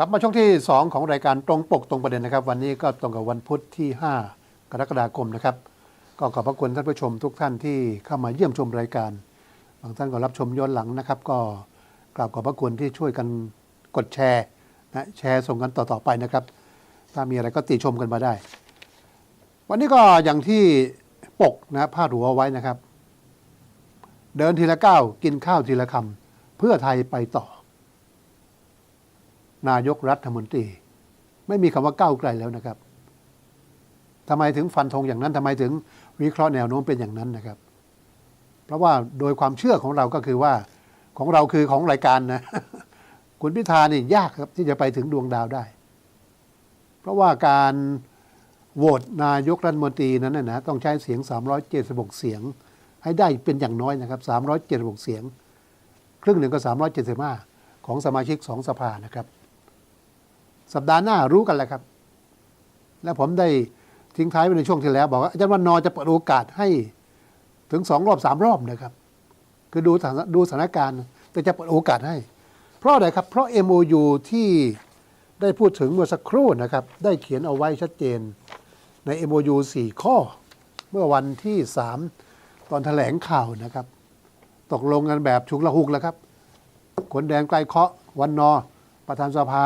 ครับมาช่วงที่ 2 ของรายการตรงปกตรงประเด็นนะครับ วันนี้ก็ตรงกับวันพุธที่ 5 กรกฎาคมนะครับ ก็ขอบพระคุณท่านผู้ชมทุกท่านที่เข้ามาเยี่ยมชมรายการบางท่านก็รับชมย้อนหลังนะครับ ก็กราบขอบพระคุณที่ช่วยกันกดแชร์นะแชร์ส่งกันต่อๆไปนะครับ ถ้ามีอะไรก็ติชมกันมาได้ วันนี้ก็อย่างที่ปกนะพาดหัวไว้นะครับ เดินทีละก้าวกินข้าวทีละคำเพื่อไทยไปต่อ นายกรัฐมนตรี ไม่มีคำว่าก้าวไกลแล้วนะครับทำไมถึงฟันธงอย่างนั้นทำไมถึงวิเคราะห์แนวโน้มเป็นอย่างนั้นนะครับ เพราะว่าโดยความเชื่อของเราก็คือว่าของเราคือของรายการนะคุณพิธานี่ยากครับที่จะไปถึงดวงดาวได้ เพราะว่าการโหวตนายกรัฐมนตรีนั้นนะนะต้องใช้เสียง 376 เสียง ให้ได้เป็นอย่างน้อยนะครับ 376 เสียง ครึ่งหนึ่งก็ 375 ของสมาชิกสองสภานะครับ สัปดาห์หน้ารู้กันแหละครับ และผมได้ทิ้งท้ายไว้ในช่วงที่แล้ว บอกว่าอาจารย์วันนอจะเปิดโอกาสให้ถึงสองรอบสามรอบนะครับ คือดูสถานดูสถานการณ์ แต่จะเปิดโอกาสให้ เพราะอะไรครับ เพราะ MOU ที่ได้พูดถึงเมื่อสักครู่นะครับ ได้เขียนเอาไว้ชัดเจนใน MOU 4 ข้อ เมื่อวันที่ 3 ตอนแถลงข่าวนะครับ ตกลงกันแบบฉุกละหุกแล้วครับขนแดงไกลเคาะวันนอ ประธานสภา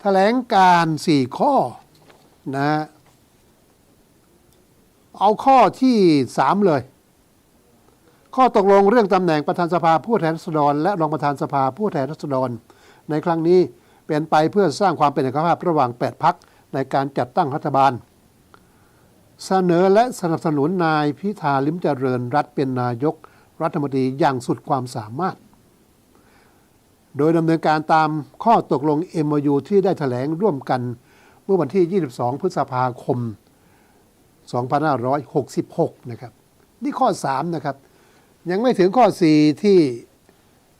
แถลงการสี่ข้อนะฮะเอาข้อที่สามเลย ข้อตกลงเรื่องตำแหน่งประธานสภาผู้แทนราษฎร และรองประธานสภาผู้แทนราษฎร ในครั้งนี้เป็นไปเพื่อสร้างความเป็นเอกภาพระหว่าง 8พักในการจัดตั้งรัฐบาล เสนอและสนับสนุนนายพิธาลิมเจริญรัฐเป็นนายกรัฐมนตรีอย่างสุดความสามารถ โดยดำเนินการตามข้อตกลง MOU ที่ได้แถลงร่วมกันเมื่อวันที่ 22 พฤษภาคม 2566 นะครับ นี่ข้อ 3 นะครับ ยังไม่ถึงข้อ 4 ที่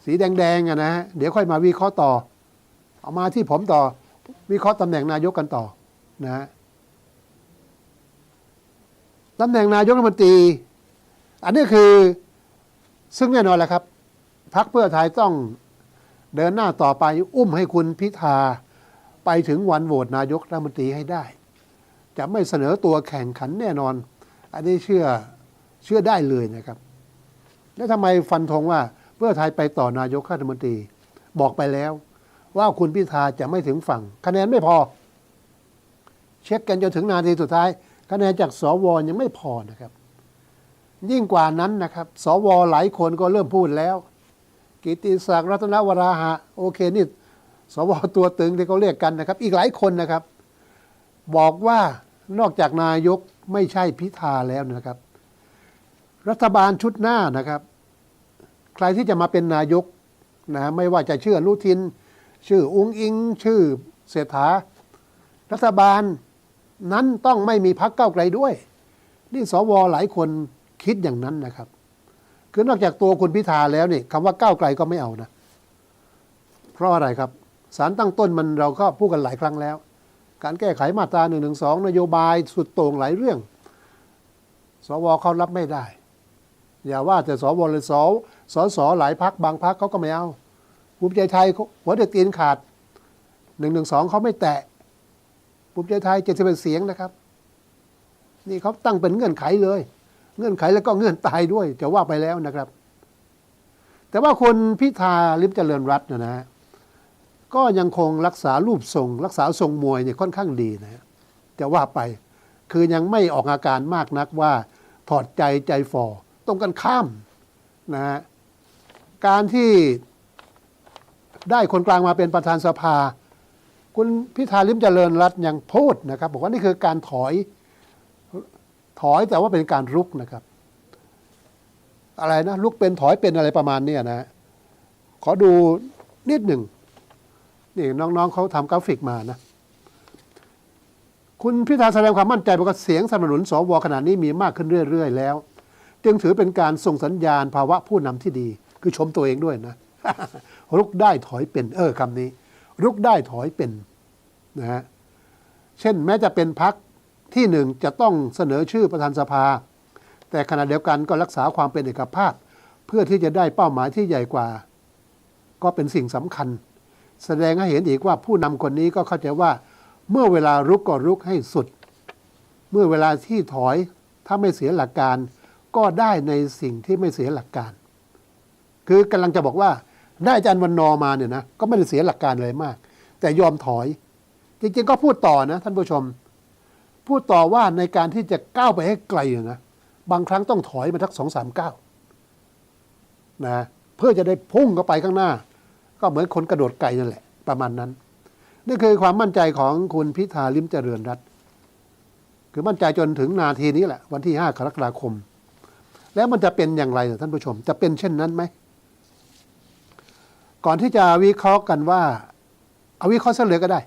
สีแดงๆอะนะฮะเดี๋ยวค่อยมาวิเคราะห์ต่อ เอามาที่ผมต่อวิเคราะห์ตำแหน่งนายกกันต่อนะฮะตำแหน่งนายกรัฐมนตรี อันนี้คือซึ่งแน่นอนแหละครับพักเพื่อไทยต้อง เดินหน้าต่อไปอุ้มให้คุณพิธาไปถึงวันโหวตนายกรัฐมนตรีให้ได้ จะไม่เสนอตัวแข่งขันแน่นอน อันนี้เชื่อเชื่อได้เลยนะครับ แล้วทำไมฟันธงว่าเพื่อไทยไปต่อนายกรัฐมนตรี บอกไปแล้ว ว่าคุณพิธาจะไม่ถึงฝั่ง คะแนนไม่พอ เช็คกันจนถึงนาทีสุดท้าย คะแนนจากสวยังไม่พอนะครับ ยิ่งกว่านั้นนะครับ สวหลายคนก็เริ่มพูดแล้ว กิติศักดิ์รัตนวราหะ โอเคนี่สวตัวตึงที่เขาเรียกกันนะครับ อีกหลายคนนะครับ บอกว่านอกจากนายกไม่ใช่พิธาแล้วนะครับ รัฐบาลชุดหน้านะครับ ใครที่จะมาเป็นนายกนะไม่ว่าจะชื่อนุทิน ชื่ออุ้งอิง ชื่อเศรษฐา รัฐบาลนั้นต้องไม่มีพักเก้าไกลด้วย นี่สวหลายคนคิดอย่างนั้นนะครับ คือนอกจากตัวคุณพิธาแล้วนี่คำว่าก้าวไกลก็ไม่เอานะ เพราะอะไรครับสารตั้งต้นมันเราก็พูดกันหลายครั้งแล้ว การแก้ไขมาตรา1นึนโยบายสุดโต่งหลายเรื่อง สวเขารับไม่ได้ อย่าว่าแต่สวเลยสสสหลายพักบางพักเขาก็ไม่เอาภูมิใจไทยเขาหัวเด็ดตีนขาด1นึเขาไม่แตะภูมิใจไทย71เสียงนะครับ นี่เขาตั้งเป็นเงื่อนไขเลย เงื่อนไขแล้วก็เงื่อนตายด้วยจะว่าไปแล้วนะครับ แต่ว่าคนพิธาลิมเจริญรัตน์นยนะฮะก็ยังคงรักษารูปทรง รักษาทรงมวยเนี่ยค่อนข้างดีนะจะว่าไปคือยังไม่ออกอาการมากนักว่าถอดใจใจฝ่อตรงกันข้ามนะฮะการที่ได้คนกลางมาเป็นประธานสภา คุณพิธาลิมเจริญรัตน์ยังพูดนะครับ บอกว่านี่คือการถอย ถอยแต่ว่าเป็นการรุกนะครับ อะไรนะลุกเป็นถอยเป็นอะไรประมาณนี้นะ ขอดูนิดหนึ่งนี่น้องๆเขาทำกราฟิกมานะ คุณพิธาแสดงความมั่นใจบอกว่าเสียงสนับสนุนสวขณะนี้มีมากขึ้นเรื่อย ๆ แล้ว จึงถือเป็นการส่งสัญญาณภาวะผู้นำที่ดี คือชมตัวเองด้วยนะรุกได้ถอยเป็น เออคำนี้รุกได้ถอยเป็นนะฮะเช่นแม้จะเป็นพัก ที่หนึ่งจะต้องเสนอชื่อประธานสภา แต่ขณะเดียวกันก็รักษาความเป็นเอกภาพ เพื่อที่จะได้เป้าหมายที่ใหญ่กว่า ก็เป็นสิ่งสำคัญ แสดงให้เห็นอีกว่าผู้นำคนนี้ก็เข้าใจว่าเมื่อเวลารุกก็รุกให้สุด เมื่อเวลาที่ถอยถ้าไม่เสียหลักการ ก็ได้ในสิ่งที่ไม่เสียหลักการ คือกำลังจะบอกว่าได้อาจารย์วันนอมาเนี่ยนะก็ไม่ได้เสียหลักการเลยมาก แต่ยอมถอย จริงๆก็พูดต่อนะท่านผู้ชม พูดต่อว่าในการที่จะก้าวไปให้ไกลเนี่ยนะบางครั้งต้องถอยมาทักสองสามก้าวนะเพื่อจะได้พุ่งเข้าไปข้างหน้า ก็เหมือนคนกระโดดไก่นั่นแหละ ประมาณนั้นนี่คือความมั่นใจของคุณพิธาลิมเจริญรัตคือมั่นใจจนถึงนาทีนี้แหละ วันที่ห้ากรกฎาคม แล้วมันจะเป็นอย่างไรท่านผู้ชม จะเป็นเช่นนั้นไหม ก่อนที่จะวิเคราะห์กันว่า เอาวิเคราะห์เสเลยก็ได้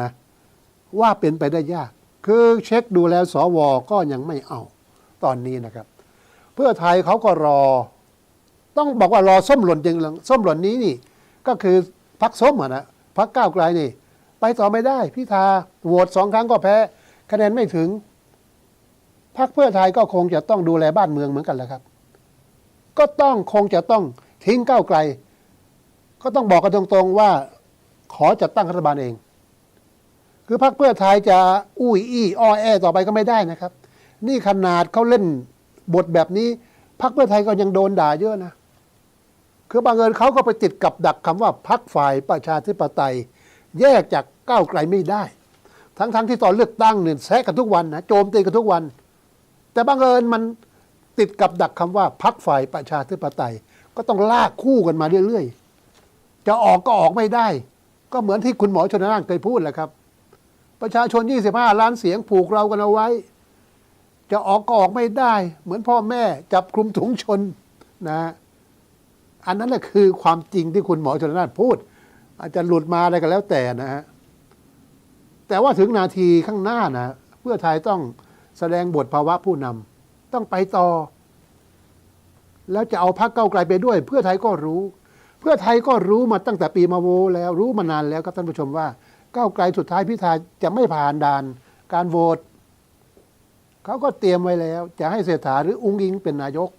นะว่าเป็นไปได้ยาก คือเช็คดูแล้วสวก็ยังไม่เอา ตอนนี้นะครับ เพื่อไทยเขาก็รอ ต้องบอกว่ารอส้มหล่นจริงส้มหล่นนี้นี่ ก็คือพักส้มอะนะพักก้าวไกลนี่ ไปต่อไม่ได้ พิธาโหวตสองครั้งก็แพ้ คะแนนไม่ถึงพักเพื่อไทยก็คงจะต้องดูแลบ้านเมืองเหมือนกันแหละครับ ก็ต้องคงจะต้องทิ้งก้าวไกล ก็ต้องบอกกันตรงๆว่า ขอจัดตั้งรัฐบาลเอง คือพรรคเพื่อไทยจะอุ้ยอี้อ้อแอต่อไปก็ไม่ได้นะครับ นี่ขนาดเขาเล่นบทแบบนี้พรรคเพื่อไทยก็ยังโดนด่าเยอะนะ คือบางเอิญเขาก็ไปติดกับดักคำว่าพรรคฝ่ายประชาธิปไตย แยกจากก้าวไกลไม่ได้ ทั้งๆทที่ตอนเลือกตั้งเนี่ยแซะกันทุกวันนะโจมตีกันทุกวัน แต่บางเอิญมันติดกับดักคำว่าพรรคฝ่ายประชาธิปไตย ก็ต้องลากคู่กันมาเรื่อยๆ จะออกก็ออกไม่ได้ ก็เหมือนที่คุณหมอชนน่านเคยพูดแหละครับ ประชาชน 25 ล้านเสียงผูกเรากันเอาไว้ จะออกก็ออกไม่ได้ เหมือนพ่อแม่จับคลุมถุงชนนะ อันนั้นแหละคือความจริงที่คุณหมอชนน่านพูด อาจจะหลุดมาอะไรก็แล้วแต่นะฮะแต่ว่าถึงนาทีข้างหน้านะ เพื่อไทยต้องแสดงบทภาวะผู้นำต้องไปต่อ แล้วจะเอาพักเก้าไกลไปด้วย เพื่อไทยก็รู้ เพื่อไทยก็รู้มาตั้งแต่ปีมาโวแล้วรู้มานานแล้วครับท่านผู้ชมว่า ก้าวไกลสุดท้ายพิธาจะไม่ผ่านด่านการโหวตเขาก็เตรียมไว้แล้ว จะให้เศรษฐาหรืออุ้งอิงเป็นนายก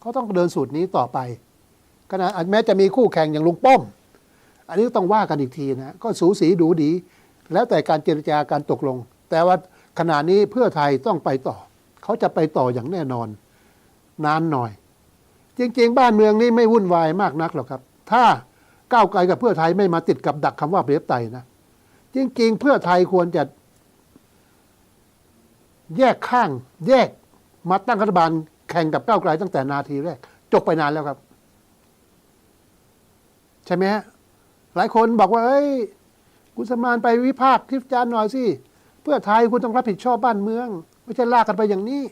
เขาต้องเดินสูตรนี้ต่อไปขณะแม้จะมีคู่แข่งอย่างลุงป้อม อันนี้ต้องว่ากันอีกทีนะ ก็สูสีดูดี แล้วแต่การเจรจาการตกลง แต่ว่าขณะนี้เพื่อไทยต้องไปต่อ เขาจะไปต่ออย่างแน่นอน นานหน่อย จริง ๆ บ้านเมืองนี้ไม่วุ่นวายมากนักหรอกครับ ถ้า ก้าวไกลกับเพื่อไทยไม่มาติดกับดักคำว่าเประชาธิปไตยนะจริงๆ เพื่อไทยควรจะ แยกข้าง แยกมาตั้งรัฐบาลแข่งกับก้าวไกลตั้งแต่นาทีแรก จบไปนานแล้วครับ ใช่ไหมฮะหลายคนบอกว่า เอ้ยคุณสมานไปวิพากษ์ทิฟจานหน่อยสิเพื่อไทยคุณต้องรับผิดชอบบ้านเมือง ไม่ใช่ลากกันไปอย่างนี้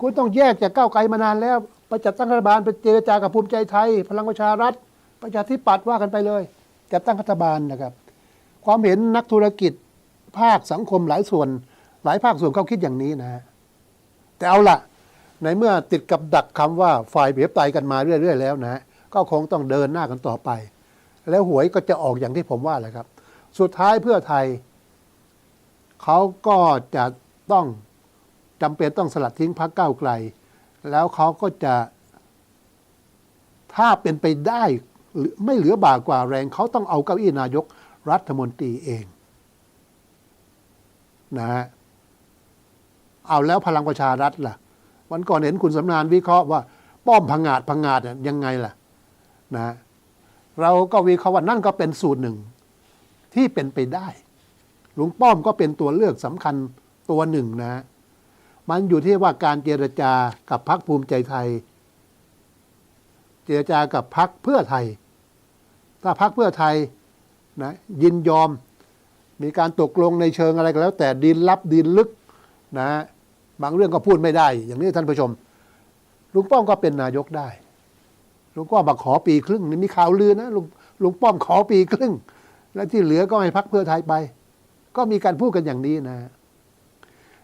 คุณต้องแยกจากก้าวไกลมานานแล้ว ไปจัดตั้งรัฐบาลไปเจรจากับภูมิใจไทย พลังประชารัฐ ประชาธิปัตย์ว่ากันไปเลยจัดตั้งรัฐบาลนะครับ ความเห็นนักธุรกิจภาคสังคมหลายส่วน หลายภาคส่วนเขาคิดอย่างนี้นะ แต่เอาละในเมื่อติดกับดักคำว่าฝ่ายเบียบไตยกันมาเรื่อย ๆ แล้วนะก็คงต้องเดินหน้ากันต่อไป แล้วหวยก็จะออกอย่างที่ผมว่าแหละครับ สุดท้ายเพื่อไทยเขาก็จะต้องจำเป็นต้องสลัดทิ้งพรรคก้าวไกล แล้วเขาก็จะถ้าเป็นไปได้ ไม่เหลือบากกว่าแรงเขาต้องเอาเก้าอี้นายกรัฐมนตรีเองนะฮะเอาแล้วพลังประชารัฐล่ะ วันก่อนเห็นคุณสำนานวิเคราะห์ว่า ป้อมพังงาดพังงาดเนี่ยยังไงล่ะนะเราก็วิเคราะห์ว่านั่นก็เป็นสูตรหนึ่งที่เป็นไปได้ลุงป้อมก็เป็นตัวเลือกสำคัญตัวหนึ่งนะฮะมันอยู่ที่ว่าการเจรจากับพรรคภูมิใจไทย เจรจากับพรรคเพื่อไทย ถ้าพรรคเพื่อไทยนะยินยอมมีการตกลงในเชิงอะไรก็แล้ว แต่ดินลับดินลึกนะบางเรื่องก็พูดไม่ได้ อย่างนี้ท่านผู้ชม ลุงป้อมก็เป็นนายกได้ ลุงป้อมบอกขอปีครึ่งนี่มีข่าวลือนะลุงลุงป้อมขอปีครึ่ง แล้วที่เหลือก็ให้พักเพื่อไทยไป ก็มีการพูดกันอย่างนี้นะ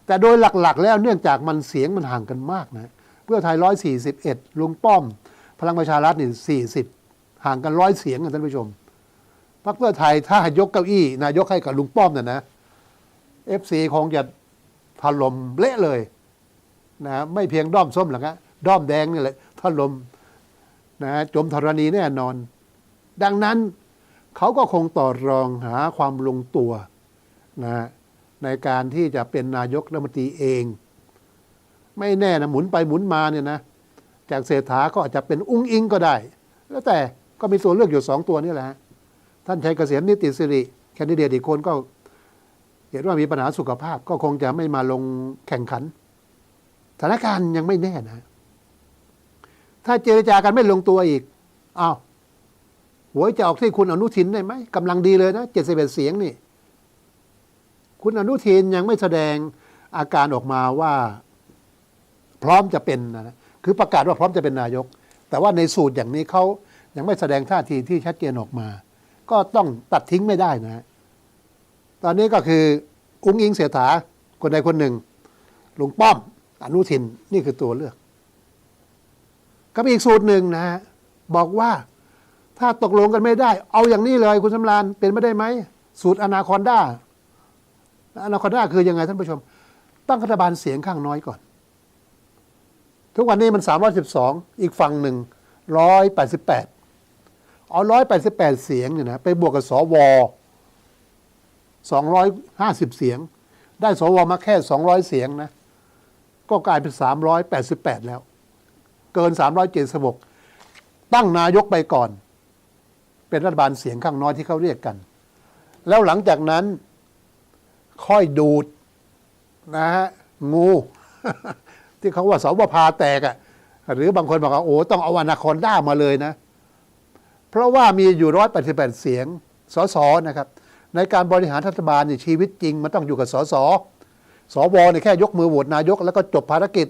แต่โดยหลักๆ แล้วเนื่องจากมันเสียงมันห่างกันมากนะ เพื่อไทยร้อยสี่สิบเอ็ดลุงป้อม พลังประชารัฐนี่สี่สิบ ห่างกันร้อยเสียงกันท่านผู้ชมพรรคเพื่อไทยถ้ายกเก้าอี้ นายกให้กับลุงป้อมเนี่ยนะเอฟซีคงจะถล่มเละเลยนะไม่เพียงด้อมส้มหรอกนะด้อมแดงนี่แหละถล่มนะจมธรณีแน่นอน ดังนั้นเขาก็คงต่อรองหาความลงตัวนะในการที่จะเป็นนายกรัฐมนตรีเอง ไม่แน่นะหมุนไปหมุนมาเนี่ยนะ จากเศรษฐาก็อาจจะเป็นอุ้งอิงก็ได้ แล้วแต่ ก็มีตัวเลือกอยู่สองตัวนี่แหละท่านชัยเกษมนิติสิริแคนดิเดตอีกคนก็เห็นว่ามีปัญหาสุขภาพก็คงจะไม่มาลงแข่งขันสถานการณ์ยังไม่แน่นะ ถ้าเจรจากันไม่ลงตัวอีกอ้าวหวยจะออกที่คุณอนุทินได้ไหมกำลังดีเลยนะเจ็ดสิบเอ็ดเสียงนี่ คุณอนุทินยังไม่แสดงอาการออกมาว่า พร้อมจะเป็นนะคือประกาศว่าพร้อมจะเป็นนายก แต่ว่าในสูตรอย่างนี้เขา ยังไม่แสดงท่าทีที่ชัดเจนออกมา ก็ต้องตัดทิ้งไม่ได้นะ ตอนนี้ก็คืออุ้งอิงเสียถาคนใดคนหนึ่งลุงป้อมอนุทินนี่คือตัวเลือกก็มีอีกสูตรหนึ่งนะฮะบอกว่าถ้าตกลงกันไม่ได้ เอาอย่างนี้เลยคุณสำราญเป็นไม่ได้ไหม สูตรอนาคอนด้าอนาคอนด้าคือยังไงท่านผู้ชม ตั้งรัฐบาลเสียงข้างน้อยก่อน ทุกวันนี้มัน 312 อีกฝั่งหนึ่ง188 เอา188เสียงเนี่ยนะไปบวกกับสว250เสียง ได้สวมาแค่200เสียงนะ ก็กลายเป็น388แล้ว เกิน376ตั้งนายกไปก่อน เป็นรัฐบาลเสียงข้างน้อยที่เขาเรียกกัน แล้วหลังจากนั้นค่อยดูดนะฮะงู ที่เขาว่าสาประพาแตกอะ่ะหรือบางคนบอกว่าโอ้ต้องเอาอนาคอนด้ามาเลยนะ เพราะว่ามีอยู่ร้อยแปดสิบแปดเสียงสสนะครับ ในการบริหารรัฐบาลเนี่ยชีวิตจริง มันต้องอยู่กับสสสวเนี่ยแค่ยกมือโหวตนายก แล้วก็จบภารกิจ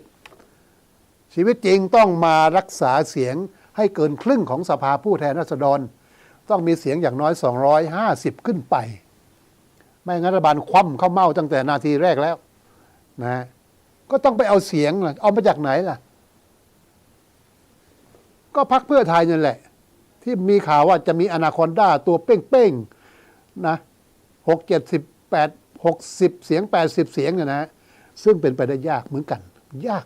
ชีวิตจริงต้องมารักษาเสียงให้เกินครึ่งของสภาผู้แทนราษฎร ต้องมีเสียงอย่างน้อย 250 ขึ้นไป ไม่งั้นรัฐบาลคว่ำเข้าเมาตั้งแต่นาทีแรกแล้วนะก็ต้องไปเอาเสียงเอามาจากไหนล่ะ ก็พักเพื่อไทยนั่นแหละ ที่มีข่าวว่าจะมีอนาคอนด้าตัวเป้งๆนะหกเจ็ดสิบแปดหกสิบเสียงแปดสิบเสียงเนี่ยนะ ซึ่งเป็นไปได้ยากเหมือนกัน ยาก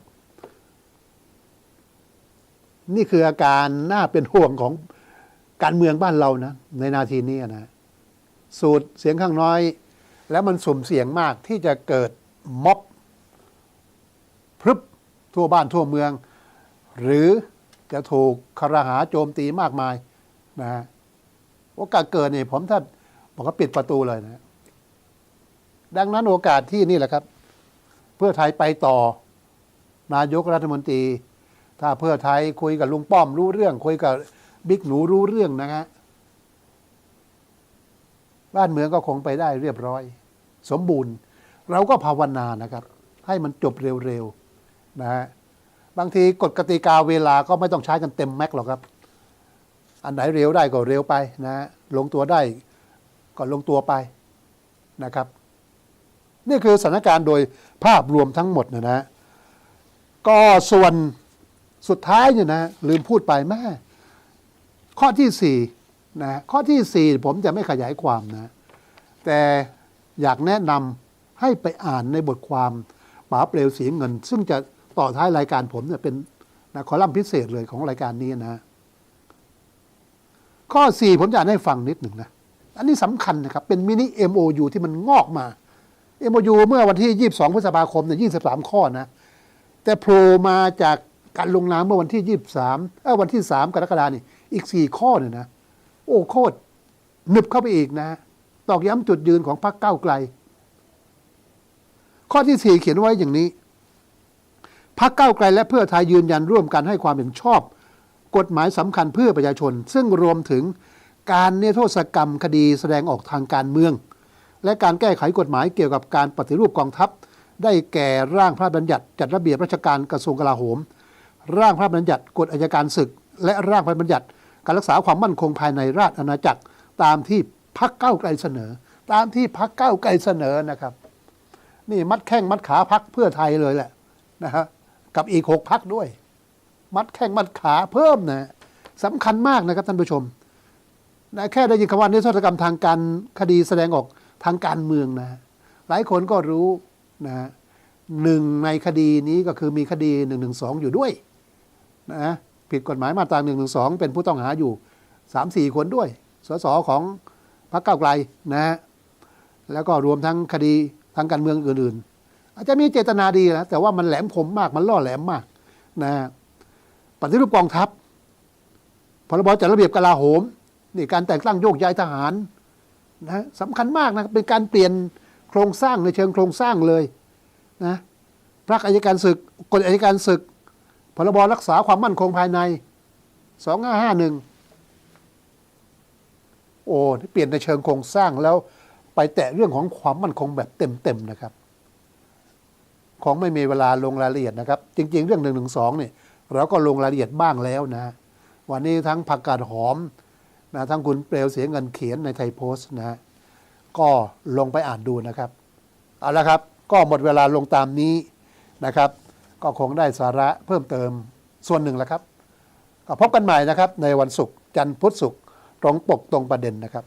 นี่คืออาการน่าเป็นห่วงของการเมืองบ้านเรานะ ในนาทีนี้นะ สูตรเสียงข้างน้อย แล้วมันสุ่มเสียงมากที่จะเกิดม็อบพรึบทั่วบ้านทั่วเมือง หรือ จะถูกคารหาโจมตีมากมายนะฮะโอกาสเกิดเนี่ยผมถ้าบอกว่าปิดประตูเลยนะ ดังนั้นโอกาสที่นี่แหละครับ เพื่อไทยไปต่อนายกรัฐมนตรี ถ้าเพื่อไทยคุยกับลุงป้อมรู้เรื่อง คุยกับบิ๊กหนูรู้เรื่องนะฮะบ้านเมืองก็คงไปได้เรียบร้อย สมบูรณ์ เราก็ภาวนานะครับ ให้มันจบเร็วๆนะฮะ บางทีกฎกติกาเวลาก็ไม่ต้องใช้กันเต็มแม็กหรอกครับ อันไหนเร็วได้ก็เร็วไปนะฮะลงตัวได้ก็ลงตัวไปนะครับ นี่คือสถานการณ์โดยภาพรวมทั้งหมดนะนะก็ส่วนสุดท้ายเนี่ยนะลืมพูดไปแม่ข้อที่สี่นะข้อที่สี่ผมจะไม่ขยายความนะ แต่อยากแนะนำให้ไปอ่านในบทความป๋าเปลวสีเงิน ซึ่งจะ ต่อท้ายรายการผมเนี่ยเป็นนะคอลัมน์พิเศษเลยของรายการนี้นะ ข้อสี่ผมจะอ่านให้ฟังนิดหนึ่งนะ อันนี้สำคัญนะครับ เป็นมินิ MOU ที่มันงอกมา MOU เมื่อวันที่ 22 พฤษภาคมเนี่ย23 ข้อนะ แต่โผล่มาจากการลงนามเมื่อวันที่ 23เออวันที่ 3 กรกฎาคมนี่อีก 4 ข้อเนี่ยนะ โอ้โคตรหนึบเข้าไปอีกนะตอกย้ำจุดยืนของพรรคก้าวไกล ข้อที่ 4 เขียนไว้อย่างนี้ พรรคก้าไกลและเพื่อไทยยืนยันร่วมกันให้ความเห็นชอบ กฎหมายสำคัญเพื่อประชาชน ซึ่งรวมถึงการเนรโทษกรรมคดีแสดงออกทางการเมือง และการแก้ไขกฎหมายเกี่ยวกับการปฏิรูปกองทัพ ได้แก่ร่างพระราชบัญญัติจัดระเบียบราชการกระทรวงกลาโหม ร่างพระราชบัญญัติกฎอัยการศึก และร่างพระราชบัญญัติ การรักษาความมั่นคงภายในราชอาณาจักรตามที่พักเก้าไกลเสนอ ตามที่พักเก้าไกลเสนอนะครับ นี่มัดแข้งมัดขาพักเพื่อไทยเลยแหละนะฮะ กับอีกหกพักด้วย มัดแข้งมัดขาเพิ่มนะสำคัญมากนะครับท่านผู้ชมนะแค่ได้ยินคำว่านิรโทษกรรมทางการคดีแสดงออกทางการเมืองนะ หลายคนก็รู้นะหนึ่งในคดีนี้ก็คือมีคดี1นึอยู่ด้วยนะผิดกฎหมายมาตรา1นึเป็นผู้ต้องหาอยู่ 3-4 คนด้วยสสของพรรคก้าวไกลนะฮะแล้วก็รวมทั้งคดีทางการเมืองอื่นๆ อาจจะมีเจตนาดีนะแต่ว่ามันแหลมคมมากมันล่อแหลมมากนะปฏิรูปกองทัพพรบจัดระเบียบกลาโหมนี่การแต่งตั้งโยกย้ายทหารนะสำคัญมากนะเป็นการเปลี่ยนโครงสร้างในเชิงโครงสร้างเลยนะพระอัยการศึกกฎอัยการศึกพรบรักษาความมั่นคงภายใน2551โอ้เปลี่ยนในเชิงโครงสร้างแล้วไปแตะเรื่องของความมั่นคงแบบเต็มๆนะครับ ของไม่มีเวลาลงรายละเอียดนะครับ จริง ๆ เรื่องหนึ่งหนึ่งสองเนี่ยเราก็ลงรายละเอียดบ้างแล้วนะ วันนี้ทั้งผักกาดหอมนะทั้งคุณเปลวเสียเงินเขียนในไทยโพสต์นะฮะก็ลงไปอ่านดูนะครับ เอาละครับ ก็หมดเวลาลงตามนี้นะครับ ก็คงได้สาระเพิ่มเติมส่วนหนึ่งแล้วครับ ก็พบกันใหม่นะครับในวันศุกร์จันทร์พุธศุกร์ตรงปกตรงประเด็นนะครับ